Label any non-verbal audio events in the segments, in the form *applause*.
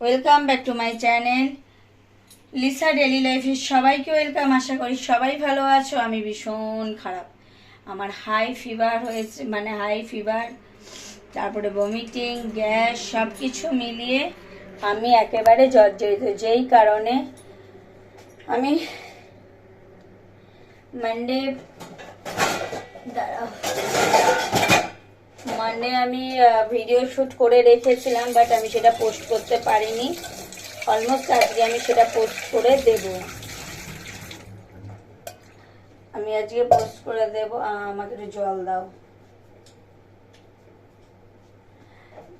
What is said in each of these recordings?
Welcome back to my channel Lisa daily লাইফে সবাইকে welcome আশা করি সবাই ভালো আছো। আমি ভীষণ খারাপ। আমার হাই ফিভার হয়েছে মানে হাই ফিভার তারপরে ভমিটিং গ্যাস সব কিছু মিলিয়ে আমি একেবারে জর্জরিত। যেই কারণে আমি মানডে দাঁড়াও। মানে আমি ভিডিও শ্যুট করে রেখেছিলাম বাট আমি সেটা পোস্ট করতে পারিনি। অলমোস্ট আজকে আমি সেটা পোস্ট করে দেব। আমি আজকে পোস্ট করে দেব। আমাকে একটু জল দাও।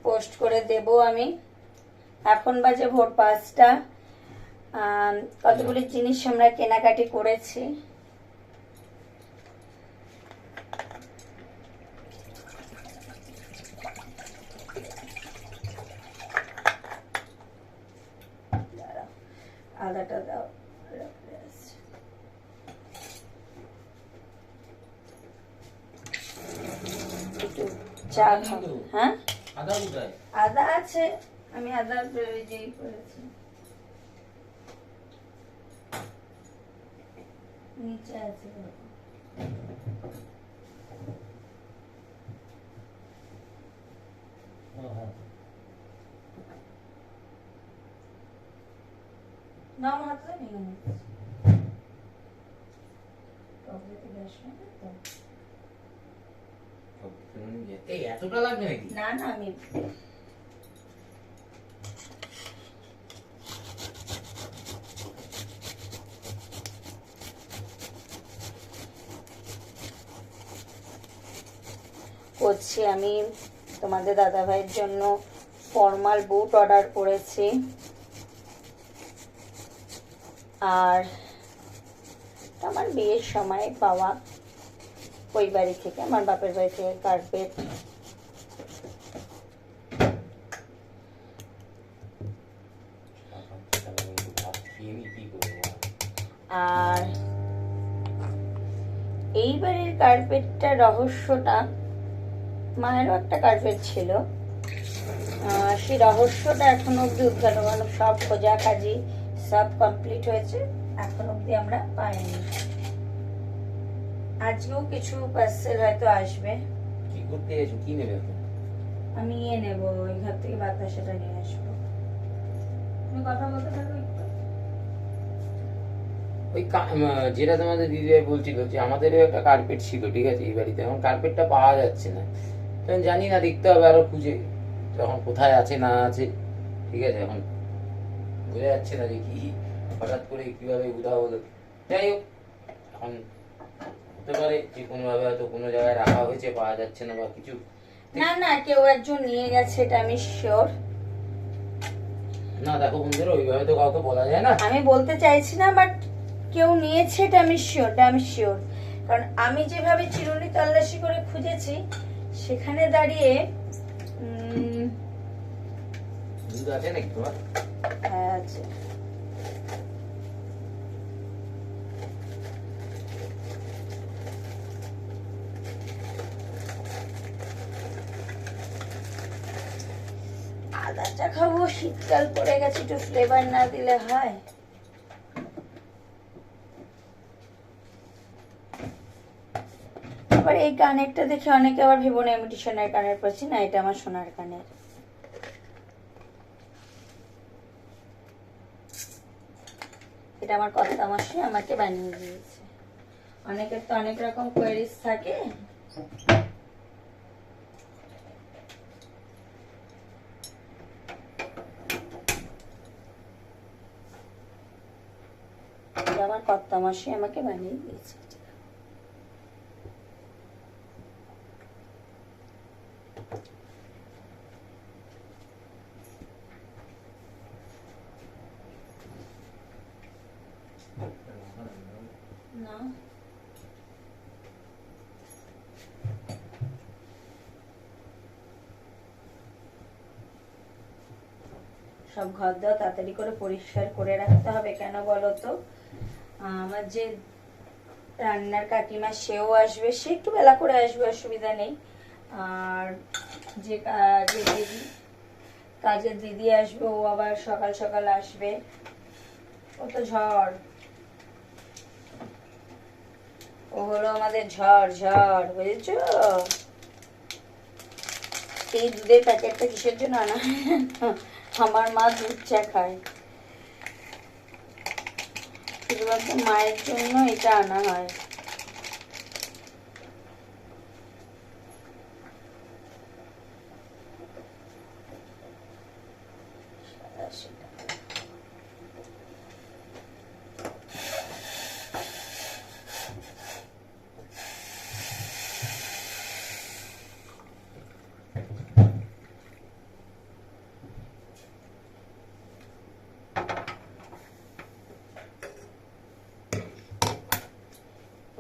পোস্ট করে দেব আমি। এখন বাজে ভোর পাঁচটা। কতগুলি জিনিস আমরা কেনাকাটি করেছি দাঁড়াও, আদাটা দাও একটু চা হ্যাঁ? আদা আছে। আমি আদা যেই করেছি নিচে আছে দেখো। না আমার হাতে নিয়ে নিচ্ছি। টকলেটে গ্যাস না তো? না না, আমি করছি, আমি তোমাদের দাদা ভাইয়ের জন্য ফর্মাল বুট অর্ডার করেছি। আর আমার বিয়ের সময় পাওয়া ওই বাড়ি থেকে, আমার বাপের বাড়ি থেকে কার্পেট আর এই বাড়ির কার্পেটটা রহস্যটা, মায়েরও একটা কার্পেট ছিল। সেই রহস্যটা এখন অব্দি উদ্ঘাটন সব খোঁজাখাজি সব কমপ্লিট হয়েছে। এখন অব্দি আমরা পাইনি। আজকেও কিছু পার্সেল হয়তো আসবে। কি করতে এসো? কি নেবে আমি ইয়ে নেব ওই ঘর থেকে বাতাসাটা নিয়ে আসব। তুমি কথা বলতে থাকো ওই যেটা তোমাদের দিদিভাই বলছিল যে আমাদেরও একটা কার্পেট ছিল ঠিক আছে এই বাড়িতে। এখন কার্পেটটা পাওয়া যাচ্ছে না। তখন জানি না দেখতে হবে আরও খুঁজে। তখন কোথায় আছে না আছে ঠিক আছে এখন বোঝা যাচ্ছে না যে কি হঠাৎ করে কীভাবে উধাও হলো। যাই হোক এখন হতে পারে যে কোনোভাবে হয়তো কোনো জায়গায় রাখা হয়েছে পাওয়া যাচ্ছে না বা কিছু। না না কেউ একজন নিয়ে গেছে এটা আমি শিওর না দেখো বন্ধুরা ওইভাবে তো কাউকে বলা যায় না। আমি বলতে চাইছি না বাট কেউ নিয়েছে এটা আমি শিওর এটা আমি শিওর কারণ আমি যেভাবে চিরুনি তল্লাশি করে খুঁজেছি সেখানে দাঁড়িয়ে দুধ আছে নাকি তোমার? হ্যাঁ, আছে আদাটা খাব শীতকাল পড়ে গেছে, একটু ফ্লেভার না দিলে হয়। আবার এই কানেরটা দেখে অনেকে আবার ভেবো না এমটি সোনার কানের পড়ছি। না, এটা আমার সোনার কানের এটা আমার কথা মাসে আমাকে বানিয়ে দিয়েছে। অনেকের তো অনেক রকম কোয়ারিজ থাকে এটা আমার কর্তা মাসে আমাকে বানিয়ে দিয়েছে। সব ঘর দাও তাড়াতাড়ি করে পরিষ্কার করে রাখতে হবে কেন বলো তো? আমার যে রান্নার কাকিমা, সেও আসবে, সে একটু বেলা করে আসবে, অসুবিধা নেই। আর যে যে দিদি, কাজের দিদি আসবে, ও আবার সকাল সকাল আসবে। ও তো ঝড়। ও হলো আমাদের ঝড় ঝড়, বুঝেছ? এই দুধের প্যাকেটটা কিসের জন্য আনা আমার মা দুধ চা খায়। শুধুমাত্র মায়ের জন্য এটা আনা হয়।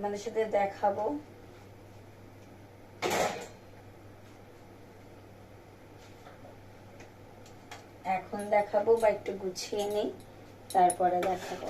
তোমাদের সাথে দেখাবো। এখন দেখাবো বা একটু গুছিয়ে নিই তারপরে দেখাবো।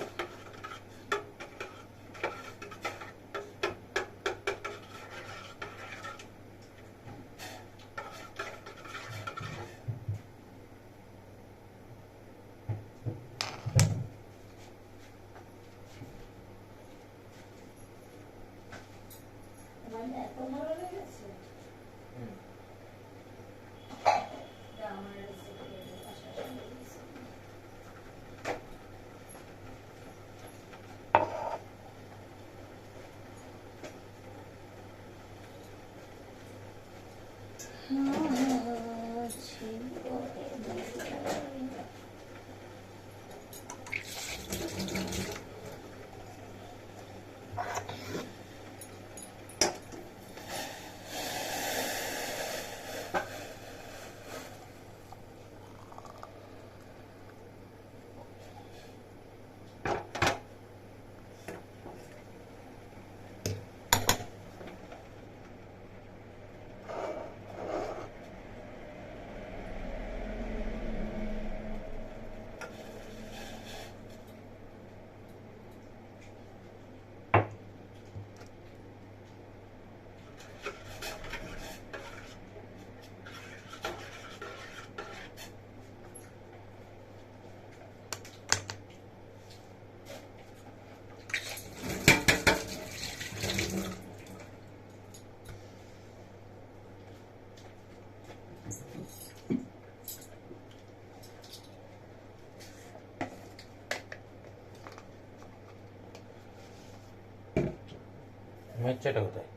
কোথায়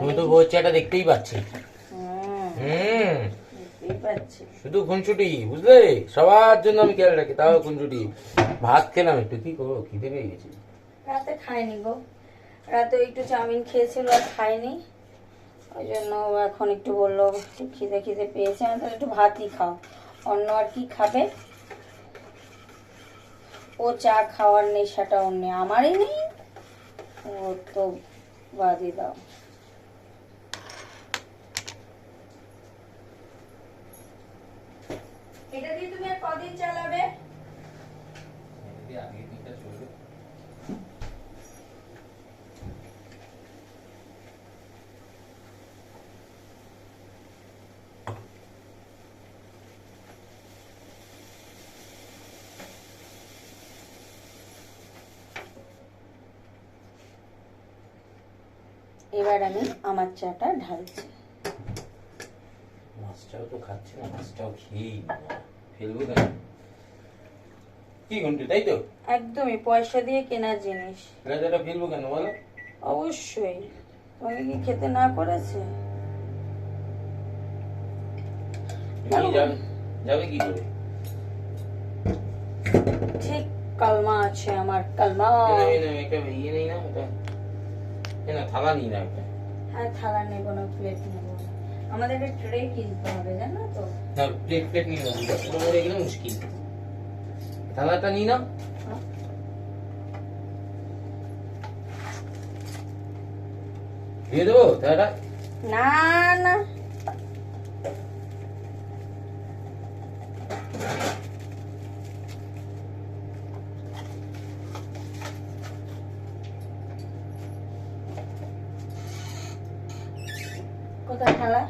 তুমি তো বাচ্চাটা দেখতেই পাচ্ছি। হুম। হুম শুধু খুনছুটি বুঝলে? সবার জন্য আমি খেয়াল রাখি তাও খুনছুটি ভাত খেলাম একটু কি করব? খিদে পেয়ে গেছি। রাতে খাইনি গো। রাতে একটু চাউমিন খেয়েছিল আর খাইনি। ওই জন্য এখন একটু বলল খিদে খিদে পেয়েছে আমি তাহলে একটু ভাতই খাও। অন্য আর কি খাবে? ও চা খাওয়ার নেশাটা অন্য নেই আমারই নেই। ও তো বাদই দাও এটা দিয়ে তুমি আর কদিন চালাবে এবার আমি আমার চাটা ঢালছি মাছটাও তো খাচ্ছে না মাছটাও খেয়েই। ফেলব কেন কি ঘন্টি তাই তো একদমই পয়সা দিয়ে কেনার জিনিস গাজাটা ফেলব কেন বলো অবশ্যই তোমাকে কি খেতে না করেছে যাবে কি করে ঠিক কালমা আছে আমার কালমা এ না, এ না, একটা ইয়ে নেই না এটা এ না থালা নিই না হ্যাঁ থালা নেব না প্লেট নেব না। আমাদের একটা ট্রে কিনতে হবে জানো তো? না প্লেট প্লেট নিয়ে নাও। দুটো পুরো মরে গেলে মুশকিল। থালাটা নিই না দিয়ে দেবো থালাটা? না না কোথায় থালা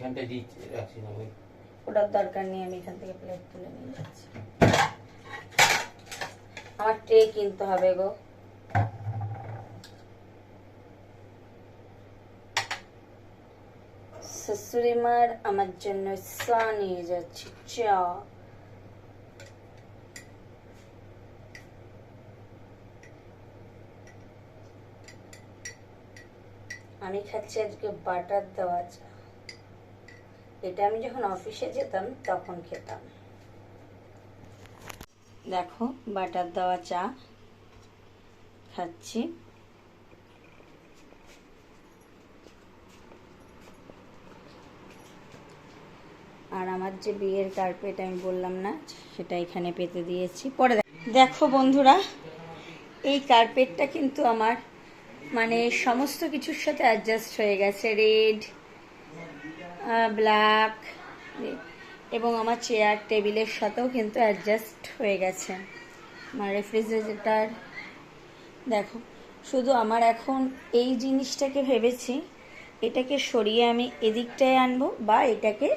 এই এইখানটা দিচ্ছি রাখছি না ওই ওটার দরকার নেই, আমি এখান থেকে প্লেট তুলে নিয়ে যাচ্ছি। আমার ট্রে কিনতে হবে গো। শাশুড়ি মার আমার জন্য চা নিয়ে যাচ্ছি, চা। আমি খাচ্ছি আজকে বাটার দেওয়া চা। এটা আমি যখন অফিসে যেতাম, তখন খেতাম। দেখো, বাটার দেওয়া চা খাচ্ছি। আর আমার যে বিয়ের কার্পেট আমি বললাম না, সেটা এখানে পেতে দিয়েছি। পরে দেখ- দেখো বন্ধুরা, এই কার্পেটটা কিন্তু আমার মানে সমস্ত কিছুর সাথে অ্যাডজাস্ট হয়ে গেছে। রেড ব্ল্যাক এবং আমার চেয়ার টেবিলের সাথেও কিন্তু অ্যাডজাস্ট হয়ে গেছে। আমার রেফ্রিজারেটার দেখো, শুধু আমার এখন এই জিনিসটাকে ভেবেছি, এটাকে সরিয়ে আমি এদিকটায় আনব বা এটাকে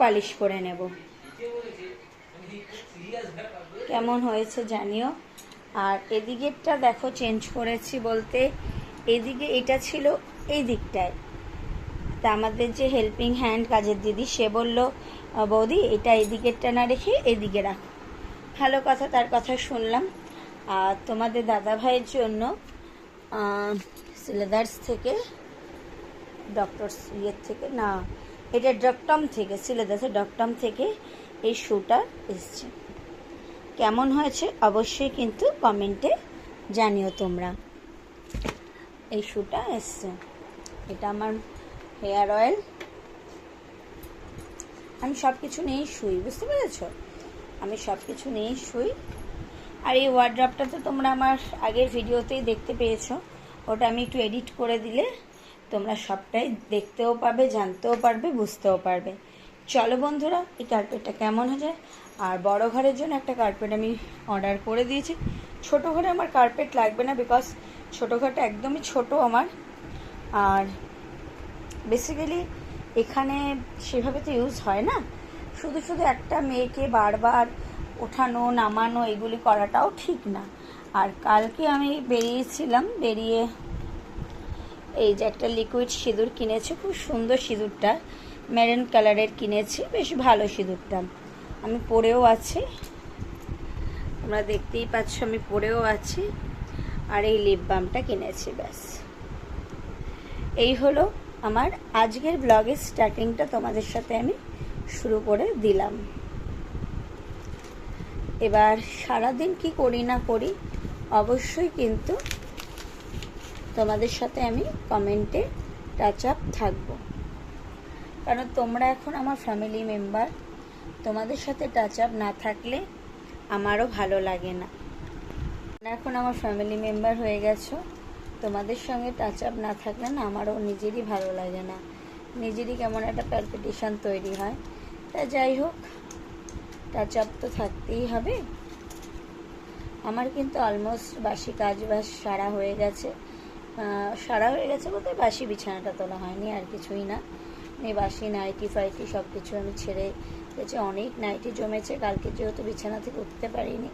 পালিশ করে নেব। কেমন হয়েছে জানিও? আর এদিকেরটা দেখো চেঞ্জ করেছি বলতে, এদিকে এটা ছিল এই দিকটায়। তা আমাদের যে হেল্পিং হ্যান্ড কাজের দিদি, সে বলল বৌদি, এটা এদিকেরটা না রেখে এদিকে রাখো। ভালো কথা, তার কথা শুনলাম। আর তোমাদের দাদা ভাইয়ের জন্য সিলেদার্স থেকে ডক্টর ইয়ের থেকে, না, এটা ডকটম থেকে সিলেদার্সের ডকটম থেকে এই শ্যুটা এসছে। কেমন হয়েছে অবশ্যই কিন্তু কমেন্টে জানিও তোমরা। এই শ্যুটা এসছে। এটা আমার হেয়ার অয়েল। আমি সব কিছু নিয়েই শুই, বুঝতে পেরেছ? আমি সব কিছু নিয়েই শুই। আর এই ওয়ার্ড্রপটা তো তোমরা আমার আগের ভিডিওতেই দেখতে পেয়েছ। ওটা আমি একটু এডিট করে দিলে তোমরা সবটাই দেখতেও পারবে জানতেও পারবে, বুঝতেও পারবে। চলো বন্ধুরা, এই কার্পেটটা কেমন হয়েছে আর বড় ঘরের জন্য একটা কার্পেট আমি অর্ডার করে দিয়েছি। ছোট ঘরে আমার কার্পেট লাগবে না বিকজ ছোট ঘরটা একদমই ছোট আমার। আর বেসিক্যালি এখানে সেভাবে তো ইউজ হয় না। শুধু শুধু একটা মেয়েকে বারবার ওঠানো, নামানো, এগুলি করাটাও ঠিক না। আর কালকে আমি বেরিয়েছিলাম, বেরিয়ে এই যে একটা লিকুইড সিঁদুর কিনেছি, খুব সুন্দর সিঁদুরটা। মেরুন কালারের কিনেছি, বেশ ভালো সিঁদুরটা। আমি পরেও আছি। তোমরা দেখতেই পাচ্ছ, আমি পরেও আছি। আর এই লিপ বামটা কিনেছি, ব্যাস। এই হলো আমার আজকের ব্লগের স্টার্টিংটা তোমাদের সাথে আমি শুরু করে দিলাম। এবার সারাদিন কি করি না করি, অবশ্যই কিন্তু তোমাদের সাথে আমি কমেন্টে টাচ আপ থাকব। কারণ তোমরা এখন আমার ফ্যামিলি মেম্বার তোমাদের সাথে টাচ আপ না থাকলে আমারও ভালো লাগে না। এখন আমার ফ্যামিলি মেম্বার হয়ে গেছো। তোমাদের সঙ্গে টাচ আপ না থাকলে না আমারও নিজেরই ভালো লাগে না। নিজেরই কেমন একটা প্যালপিটেশন তৈরি হয়। তা যাই হোক টাচ আপ তো থাকতেই হবে। আমার কিন্তু অলমোস্ট বাসি কাজ বাস সারা হয়ে গেছে। সারা হয়ে গেছে বলতে বাসি বিছানাটা তোলা হয়নি, আর কিছুই না। আমি বাসি নাইটি ফাইটি সব কিছু আমি ছেড়ে গেছে। অনেক নাইটি জমেছে, কালকে যেহেতু বিছানা থেকে উঠতে পারিনি।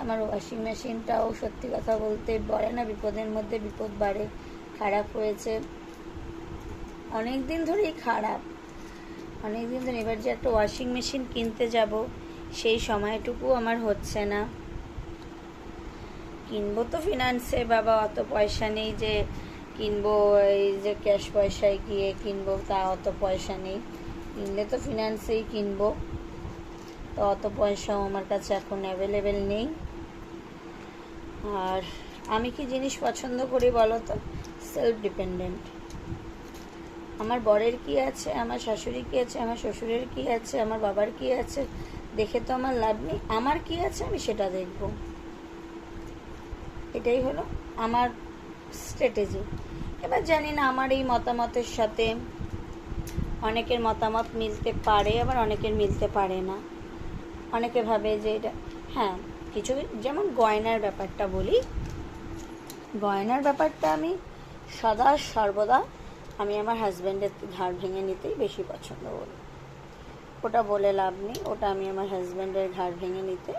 আমার ওয়াশিং মেশিনটাও সত্যি কথা বলতে বলে না, বিপদের মধ্যে বিপদ বাড়ে, খারাপ হয়েছে। অনেক দিন ধরেই খারাপ। অনেক দিন ধরে এবার যে একটা ওয়াশিং মেশিন কিনতে যাব, সেই সময়টুকু আমার হচ্ছে না। কিনবো তো ফিনান্সে বাবা, অত পয়সা নেই যে কিনবো, এই যে ক্যাশ পয়সায় গিয়ে কিনবো, তা অত পয়সা নেই। কিনলে তো ফিনান্সেই কিনবো। তো অত পয়সাও আমার কাছে এখন অ্যাভেলেবেল নেই। আর আমি কি জিনিস পছন্দ করি বলো তো সেলফ ডিপেন্ডেন্ট আমার বরের কি আছে? আমার শাশুড়ি কি আছে? আমার শ্বশুরের কি আছে? আমার বাবার কি আছে? দেখে তো আমার লাভ নেই। আমার কি আছে আমি সেটা দেখব। এটাই হলো আমার স্ট্র্যাটেজি এবার জানি না আমার এই মতামতের সাথে অনেকের মতামত মিলতে পারে, আবার অনেকের মিলতে পারে না। অনেকে ভাবে যে এটা হ্যাঁ কিছু যেমন গয়নার ব্যাপারটা বলি গয়নার ব্যাপারটা আমি সদা সর্বদা আমি আমার হাজব্যান্ডের ঘাড় ভেঙে নিতেই বেশি পছন্দ করি। ওটা বলে লাভ নেই ওটা আমি আমার হাজব্যান্ডের ঘাড় ভেঙে নিতে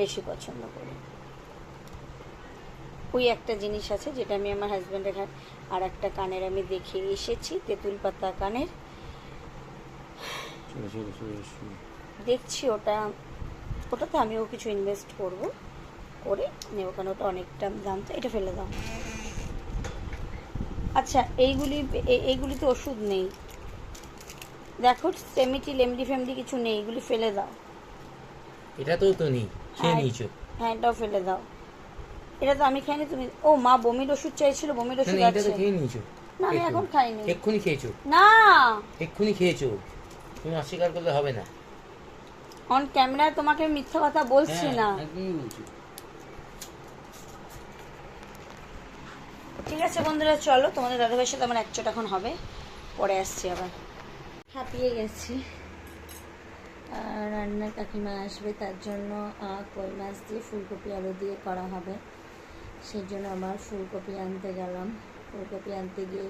বেশি পছন্দ করি। ওই একটা জিনিস আছে যেটা আমি আমার হাজব্যান্ডের ঘাড় আর একটা কানের আমি দেখে এসেছি তেঁতুল পাতা কানের। দেখছি ওটা ওটাতে আমিও কিছু ইনভেস্ট করব। করে নেব কারণ ওটা অনেকটা দাম তো এটা ফেলে দাও। আচ্ছা এইগুলি এইগুলিতে ওষুধ নেই। দেখো সেমিটি লেমডি ফেমডি কিছু নেই এগুলি ফেলে দাও। এটা তো তো নেই খেয়ে হ্যাঁ। নিয়েছো। হ্যাঁ এটাও ফেলে দাও। এটা তো আমি খাইনি তুমি ও মা বমির ওষুধ চাইছিল বমির ওষুধ না, এটা তো খেয়ে নিয়েছো। না আমি এখন খাইনি। এক্ষুনি খেয়েছো। না! এক্ষুনি খেয়েছো। তুমি অস্বীকার করলে হবে না। অন ক্যামেরায় তোমাকে মিথ্যা কথা বলছি হ্যাঁ, না। ঠিক আছে বন্ধুরা চলো তোমাদের দাদাভাইয়ের সাথে আমার একচোট এখন হবে। পরে আসছি আবার। হাঁপিয়ে গেছি। আর রান্নার কাকিমা আসবে তার জন্য কই মাছ দিয়ে ফুলকপি আলু দিয়ে করা হবে। সেই জন্য আবার ফুলকপি আনতে গেলাম। ফুলকপি আনতে গিয়ে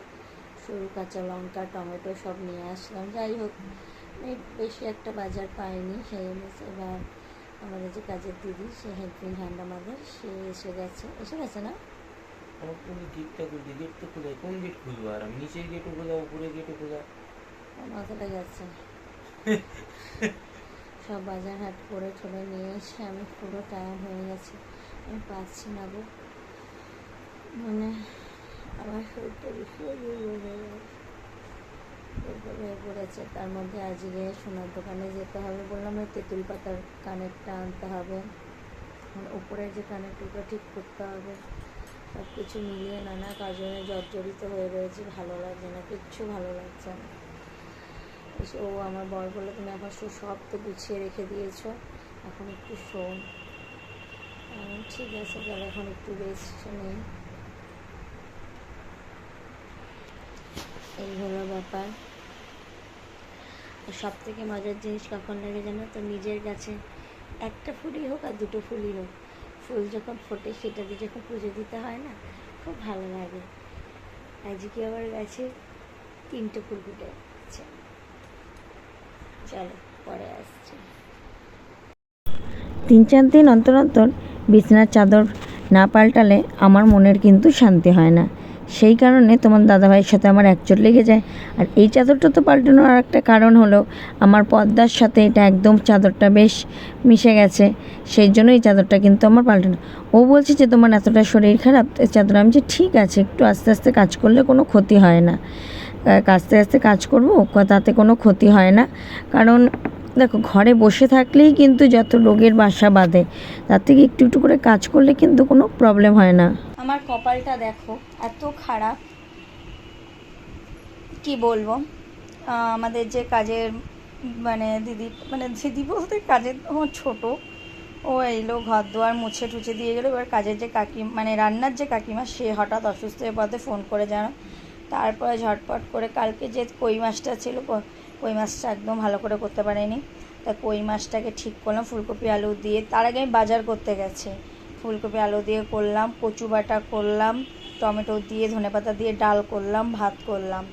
সরু কাঁচা লঙ্কা টমেটো সব নিয়ে আসলাম। যাই হোক বেশি একটা বাজার পাইনি সেই এবার আমাদের যে কাজের দিদি সে হেল্পিং হ্যান্ড আমাদের সে এসে গেছে। এসে গেছে না? আমার কোন গেটটা খুলছি গেট তো খুলে কোন গেট খুলবো আর? আমি নিচের গেটও খোলা উপরে গেটও খোলা? আমার মাথাটা গেছে। *laughs* সব বাজার হাট করে ঠলে নিয়ে এসে আমি পুরো টায়ার্ড হয়ে গেছি। আমি পাচ্ছি না গো। মানে আমার শরীরটা ভীষণ হয়ে গেছে হয়ে পড়েছে তার মধ্যে আজকে সোনার দোকানে যেতে হবে বললাম, ওই তেঁতুল পাতার কানেরটা আনতে হবে। আর উপরের যে কানেরটা ঠিক করতে হবে। সব কিছু মিলিয়ে নানা কাজে জর্জরিত হয়ে রয়েছে, ভালো লাগছে না, কিচ্ছু ভালো লাগছে না। ও আমার বর বলে তুমি এখন শো, সব তো গুছিয়ে রেখে দিয়েছ, এখন একটু শোন। ঠিক আছে তাহলে এখন একটু রেস্ট নেই। এই হলো ব্যাপার। সব থেকে মজার জিনিস কখন লাগে জানো তো? নিজের কাছে একটা ফুলই হোক আর দুটো ফুলই হোক। ফুল যখন ফোটে সেটা দিয়ে যখন পুজো দিতে হয় না, খুব ভালো লাগে। আজকে আবার গাছে তিনটে ফুল ফুটে আছে। চলো, পরে আসছি। তিন চার দিন অন্তর অন্তর বিছানার চাদর না পাল্টালে আমার মনের কিন্তু শান্তি হয় না। সেই কারণে তোমার দাদাভাইয়ের সাথে আমার একচোট লেগে যায়। আর এই চাদরটা তো পাল্টানোর আর একটা কারণ হলো, আমার পর্দার সাথে এটা একদম চাদরটা বেশ মিশে গেছে। সেই জন্য এই চাদরটা কিন্তু আমার পাল্টানো। ও বলছে যে, তোমার এতটা শরীর খারাপ চাদর আমি যে ঠিক আছে, একটু আস্তে আস্তে কাজ করলে কোনো ক্ষতি হয় না। আস্তে আস্তে কাজ করব তাতে কোনো ক্ষতি হয় না। কারণ দেখো, ঘরে বসে থাকলেই কিন্তু যত রোগের বাসা বাঁধে, তার থেকে একটু একটু করে কাজ করলে কিন্তু কোনো প্রবলেম হয় না। আমার কপালটা দেখো, এত খারাপ। কি বলব? আমাদের যে কাজের মানে দিদি মানে দিদি বলতে কাজের আমার ছোট, ও এলো ঘর দুয়ার মুছে টুছে দিয়ে গেলো, এবার কাজের যে কাকি মানে রান্নার যে কাকিমা, সে হঠাৎ অসুস্থ হয়ে পড়তে ফোন করে জানো তারপরে ঝটপট করে কালকে যে কই মাছটা ছিল কই মাছটা একদম ভালো করে করতে পারেনি। তা কই মাছটাকে ঠিক করলাম, ফুলকপি আলু দিয়ে। তার আগে আমি বাজার করতে গেছে। ফুলকপি আলু দিয়ে করলাম, কচু বাটা করলাম, টমেটো দিয়ে ধনেপাতা দিয়ে ডাল করলাম, ভাত করলাম।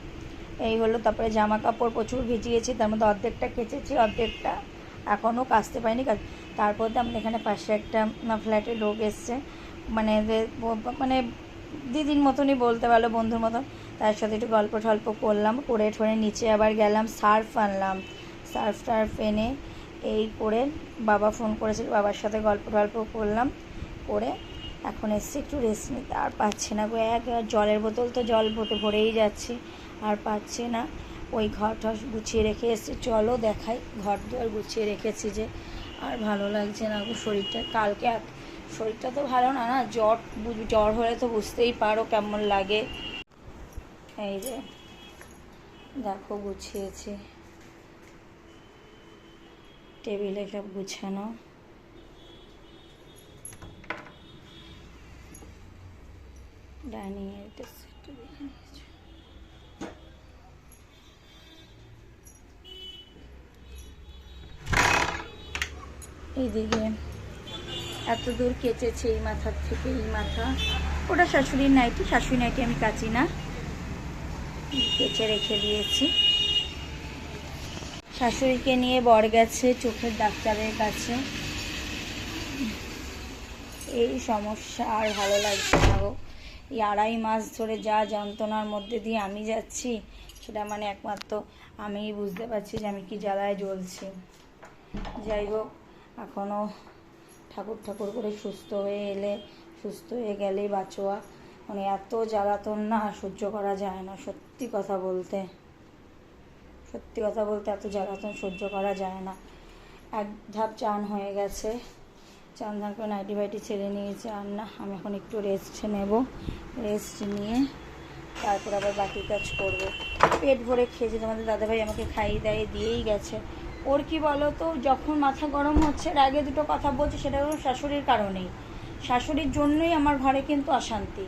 এই হলো, তারপরে জামা কাপড় প্রচুর ভিজিয়েছি, তার মধ্যে অর্ধেকটা কেচেছি, অর্ধেকটা এখনও কাচতে পারিনি। তারপর তো আমাদের এখানে পাশে একটা ফ্ল্যাটে লোক এসছে। মানে মানে দিদির মতনই বলতে পারল বন্ধুর মতন। তার সাথে একটু গল্প টল্প করলাম, করে ঠোরে নিচে আবার গেলাম, সার্ফ আনলাম। সার্ফ টার্ফ এনে এই করে বাবা ফোন করেছিল, বাবার সাথে গল্প টল্প করলাম, করে এখন এসছি একটু রেস্ট নিতে। আর পাচ্ছে না গো, এক জলের বোতল তো জল ভরে ভরেই যাচ্ছি, আর পাচ্ছে না। ওই ঘর টর গুছিয়ে রেখে এসেছি, চলো দেখাই, ঘর দুয়ার গুছিয়ে রেখেছি যে আর ভালো লাগছে না গো শরীরটা। কালকে শরীরটা তো ভালো না না জ্বর জ্বর হলে তো বুঝতেই পারো কেমন লাগে। এই যে, দেখো গুছিয়েছি। টেবিলে সব গুছানো। এইদিকে এত দূর কেচেছে এই মাথার থেকে, এই মাথা। ওটা শাশুড়ির নাইটি শাশুড়ি নাইটি আমি কাচি না। কেচে রেখে দিয়েছি। শাশুড়িকে নিয়ে বর গেছে চোখের ডাক্তারের কাছে। এই সমস্যা আর ভালো লাগছে না গো। এই আড়াই মাস ধরে যা যন্ত্রণার মধ্যে দিয়ে আমি যাচ্ছি, সেটা মানে একমাত্র আমি বুঝতে পারছি যে আমি কি জ্বালায় জ্বলছি। যাই হোক এখনও ঠাকুর ঠাকুর করে সুস্থ হয়ে এলে, সুস্থ হয়ে গেলেই বাঁচোয়া। মানে এত জ্বালাতন না, সহ্য করা যায় না, সত্যি কথা বলতে। সত্যি কথা বলতে এত জ্বালাতন সহ্য করা যায় না। এক ধাপ চান হয়ে গেছে। চান ধান করে নাইটি ফাইটি ছেড়ে নিয়েছে আর না। আমি এখন একটু রেস্ট নেব। রেস্ট নিয়ে তারপর আবার বাকি কাজ করব। পেট ভরে খেয়েছে, তোমাদের দাদাভাই আমাকে খাইয়ে দাইয়ে দিয়েই গেছে। ওর কি বলো তো যখন মাথা গরম হচ্ছে, এর আগে দুটো কথা বলছে, সেটা হলো শাশুড়ির কারণেই। শাশুড়ির জন্যই আমার ঘরে কিন্তু অশান্তি।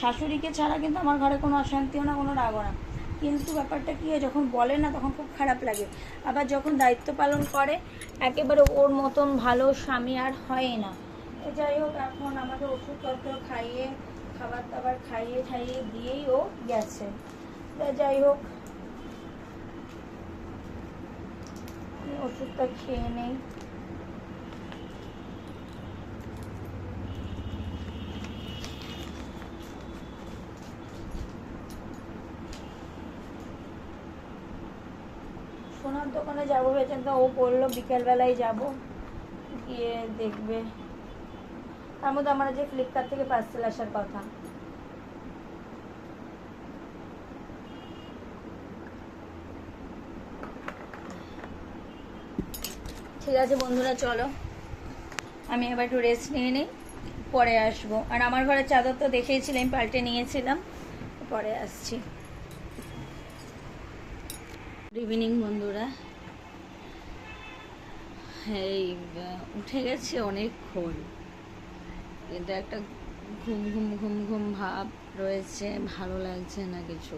শাশুড়িকে ছাড়া কিন্তু আমার ঘরে কোনো অশান্তিও না, কোনো রাগও না। কিন্তু ব্যাপারটা কী হয়, যখন বলে না তখন খুব খারাপ লাগে। আবার যখন দায়িত্ব পালন করে, একেবারে ওর মতন ভালো স্বামী আর হয় না। যাই হোক, এখন আমাকে ওষুধপত্র খাইয়ে, খাবার দাবার খাইয়ে খাইয়ে দিয়েই ও গেছে। যাই হোক ওষুধটা খেয়ে নেই। সোনার দোকানে যাব ভেবেছেন তো ও বলল বিকেলবেলায় যাব, গিয়ে দেখবে। তার মধ্যে আমার যে ফ্লিপকার্ট থেকে পার্সেল আসার কথা। ঠিক আছে বন্ধুরা, চলো। আমি এবার একটু রেস্ট নিয়ে নিই, পরে আসব। আর আমার ঘরের চাদর তো দেখেইছিলাম পাল্টে নিয়েছিলাম, পরে আসছি। ইভিনিং বন্ধুরা। এই উঠে গেছে অনেকক্ষণ। কিন্তু একটা ঘুম ঘুম ঘুম ঘুম ভাব রয়েছে, ভালো লাগছে না কিছু।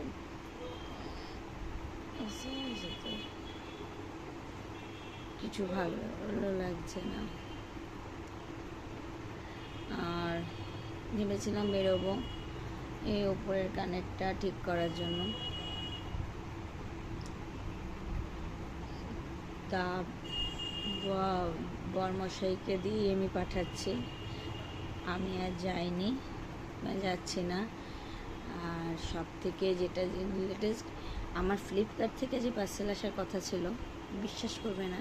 কিছু ভালো লাগছে না। আর ভেবেছিলাম বেরোবো এই ওপরের কানেরটা ঠিক করার জন্য। তা বরমশাইকে দিয়ে আমি পাঠাচ্ছি। আমি আর যাইনি, বা যাচ্ছি না। আর সব থেকে যেটা লেটেস্ট আমার ফ্লিপকার্ট থেকে যে পার্সেল আসার কথা ছিল, বিশ্বাস করবে না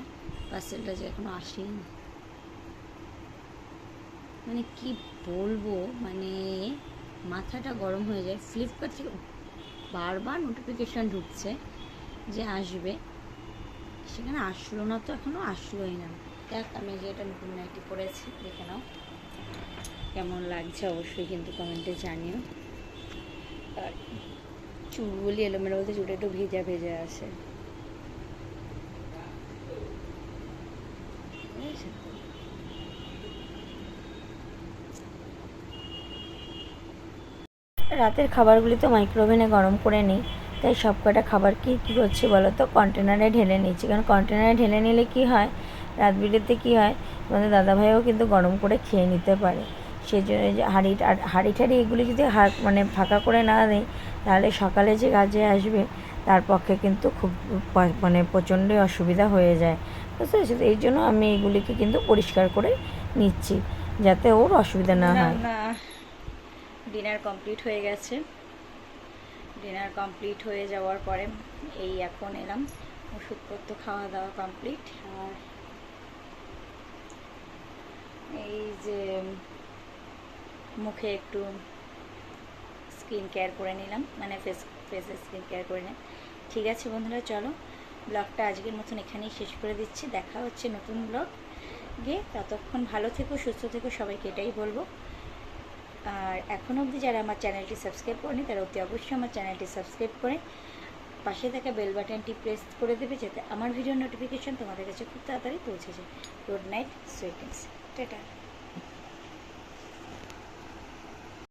পার্সেলটা যে এখনও আসেনি। মানে কি বলব মানে মাথাটা গরম হয়ে যায়। ফ্লিপকার্ট থেকে বারবার নোটিফিকেশান ঢুকছে যে আসবে। সেখানে আসলো না তো এখনও আসলোই না। দেখ, আমি যে এটা নতুন নাইটি পরেছি দেখে নাও। কেমন লাগছে অবশ্যই কিন্তু কমেন্টে জানিও। আর চুলগুলি এলোমেলো বলতে চুলটা একটু ভেজা ভেজা আছে? রাতের খাবারগুলি তো মাইক্রোওভেনে গরম করে নিই। তাই সব কটা খাবার কি, কী করছি বলো তো? কন্টেনারে ঢেলে নিচ্ছি কারণ কন্টেনারে ঢেলে নিলে কি হয়? রাত বিরেতে কী হয়? তোমাদের দাদাভাইও কিন্তু গরম করে খেয়ে নিতে পারে। সেই জন্য যে হাঁড়ি হাঁড়ি টাড়ি এগুলি যদি মানে ফাঁকা করে না দেয়, তাহলে সকালে যে কাজে আসবে, তার পক্ষে কিন্তু খুব মানে প্রচণ্ডই অসুবিধা হয়ে যায়। বুঝতে পেরেছ? এই জন্য আমি এগুলিকে কিন্তু পরিষ্কার করে নিচ্ছি, যাতে ওর অসুবিধা না হয়। ডিনার কমপ্লিট হয়ে গেছে। ডিনার কমপ্লিট হয়ে যাওয়ার পরে এই এখন এলাম। ওষুধপত্র খাওয়া দাওয়া কমপ্লিট আর এই যে মুখে একটু স্কিন কেয়ার করে নিলাম। মানে ফেস ফেসে স্কিন কেয়ার করে নিলাম। ঠিক আছে বন্ধুরা, চলো ব্লগটা আজকের মতন এখানেই শেষ করে দিচ্ছি। দেখা হচ্ছে নতুন ব্লগ। গিয়ে ততক্ষণ ভালো থেকো, সুস্থ থেকো, সবাইকে এটাই বলব। আর এখন অবধি যারা আমার চ্যানেলটি সাবস্ক্রাইব করেনি, তারা অতি অবশ্যই আমার চ্যানেলটি সাবস্ক্রাইব করে পাশে থাকা বেল বাটনটি প্রেস করে দেবে যাতে আমার ভিডিও নোটিফিকেশন তোমাদের কাছে খুব তাড়াতাড়ি পৌঁছে যায়। গুড নাইট সুইটেন্স টাটা।